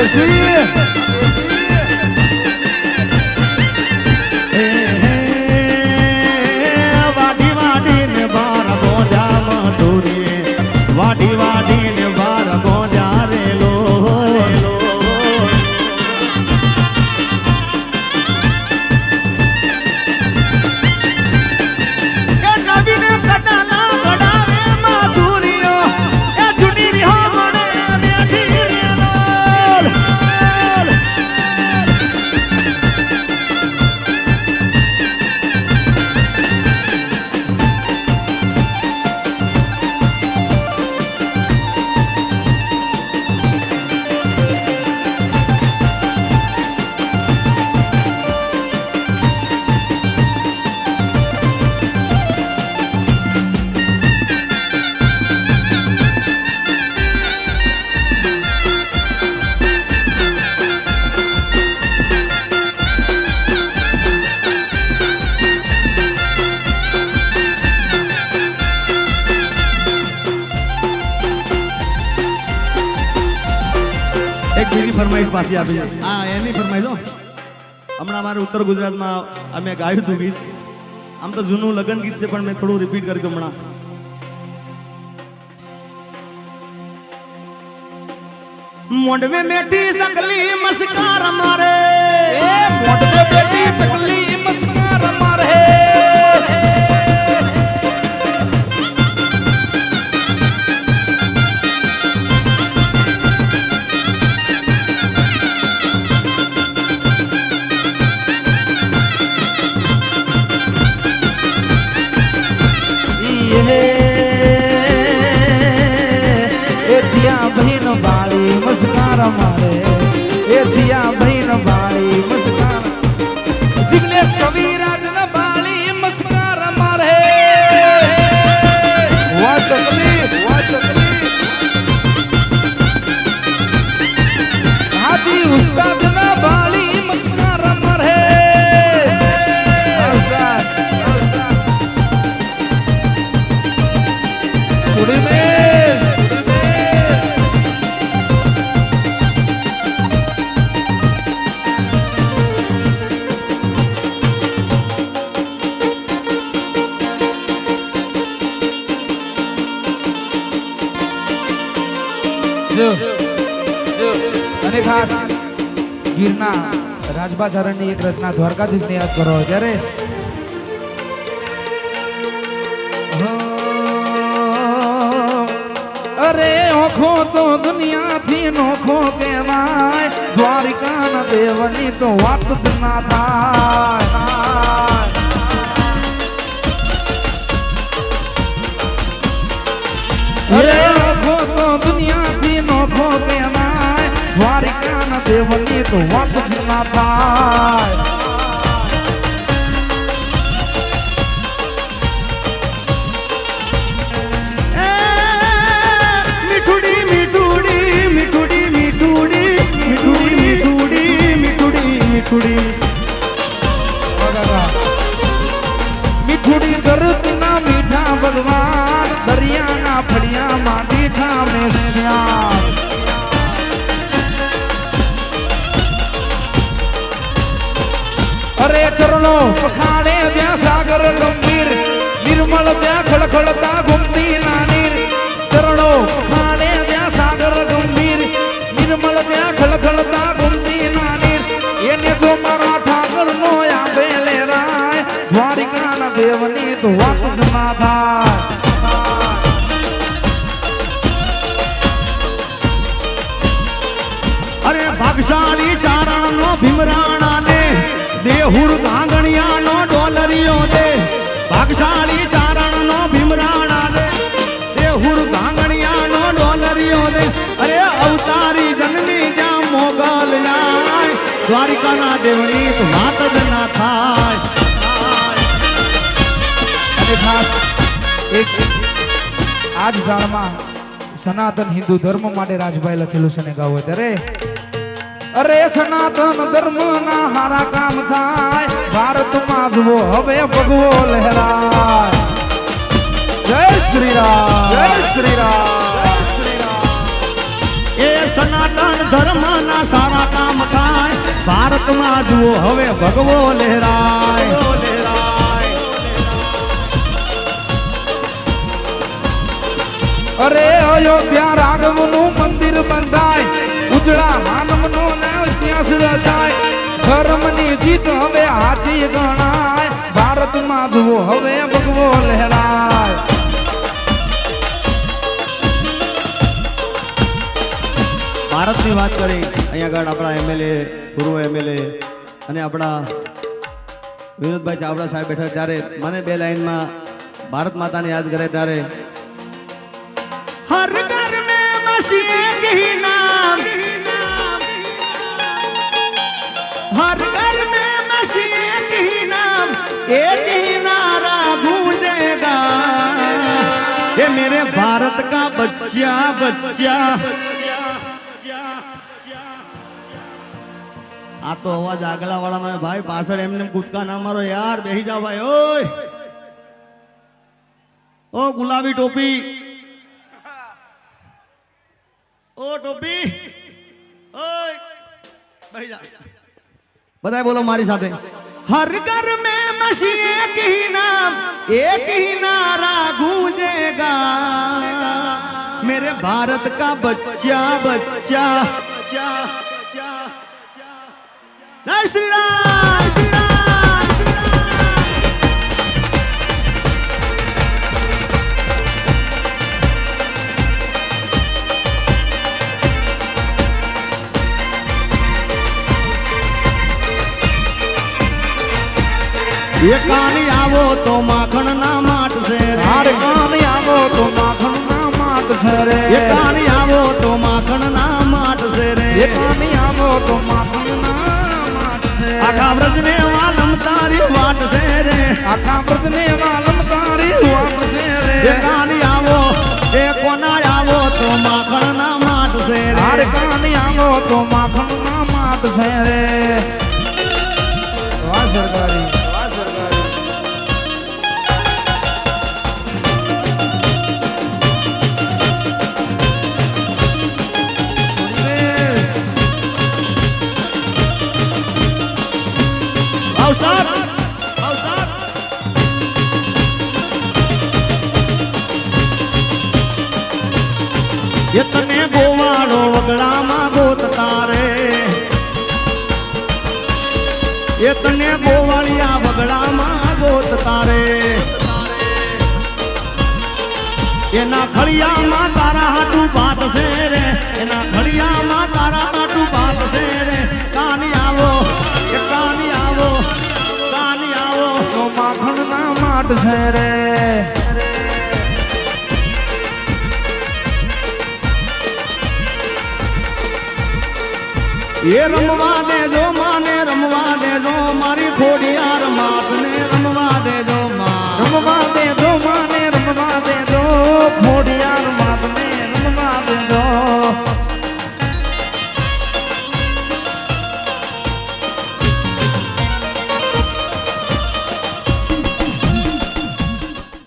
可惜 ફરમાઈશ આપી હા એની ફરમાઈશ હો હમણાં મારે ઉત્તર ગુજરાતમાં અમે ગાયું હતું ગીત. આમ તો જૂનું લગ્ન ગીત છે, પણ મેં થોડું રિપીટ કર્યું હમણાં. સકલી મસ્કાર મારે. એ મોઢે બેટી ચકલી મસ્કાર મારે દેશિયા અને ગીરના રાજબાચરણની એક રચના દ્વારકાધીશને યાદ કરો. ત્યારે અરે ઓખો તો દુનિયાથી નોખો કહેવાય. દ્વારિકા દેવની તો વાત જ ના થાય. દેવની તો વાત જ ના થાય ભાગશાળી ચારણ નો ભીમરાણા ને દેહુર ગાંગણિયા નો ડોલરિયો દે. ભાગશાળી ચારણ નો ભીમરાણા દે દેહુર ગાંગણિયા નો ડોલરિયો દે. અરે અવતારી જન્મી જ્યાં મોગલ જાય દ્વારિકાના દેવની તો વાત જ ના થાય. અને એક આજ ગાળમાં સનાતન હિન્દુ ધર્મ માટે રાજભાઈ લખેલું છે ને ગાવું ત્યારે અરે સનાતન ધર્મ ના હારા કામ થાય ભારતમાં જુઓ હવે ભગવો લહેરાય જય શ્રી રામ જય શ્રી રામ એ સનાતન ધર્મના સારા કામ થાય ભારતમાં જુઓ હવે ભગવો લહેરાય અરે અયોધ્યા રાઘવનું મંદિર બંધાય ઉજળા માનવનો ને રચાય ધર્મની જીત હવે હાચી ગણાય. ભારતમાં જુઓ હવે ભગવો લહેરાય. ભારતની વાત કરી અહીંયા આગળ આપણા એમએલએ પૂર્વ એમએલએ અને આપણા વિનોદભાઈ ચાવડા સાહેબ બેઠા ત્યારે મને બે લાઈનમાં ભારત માતાને યાદ કરે ત્યારે बच्चा बच्चा આ તો અવાજ આગલા વાળાનો હે ભાઈ પાછળ એમને કૂદકા ના મારો યાર બેહી જાઓ ભાઈ ઓય ઓ ગુલાબી ટોપી ઓ ટોપી ઓય બેહી જા બધાય બોલો મારી સાથે હર ઘર में बस एक ही नाम एक ही नारा गूंजेगा मेरे भारत का बच्चा बच्चा जय श्री राम श्री राम ये कहानी आवो तो माखन માટ છે રે એ કાની આવો તો માખણ ના માટશે રે એ કામી આવો તો માખણ ના માટ છે આખા વ્રજને વાલમ તારી વાટ છે રે આખા બ્રજને વાલમ તારી વાપ છે રે એ કાની આવો એ કોના આવો તો માખણ ના માટશે હાર રે કામી આવો તો માખણ ના માટ છે રે વાહ સરકારી વાહ સરકારી એ ગોવાળિયા વગડામાં ગોત તારે. એના ખળિયામાં તારા હાટું ભાત છે રે. એના ખળિયામાં તારા હાટું ભાત છે રે. કાની આવો, એ કાની આવો કાની આવો. તો માખણના માટ છે રે. એ રમવા દેજો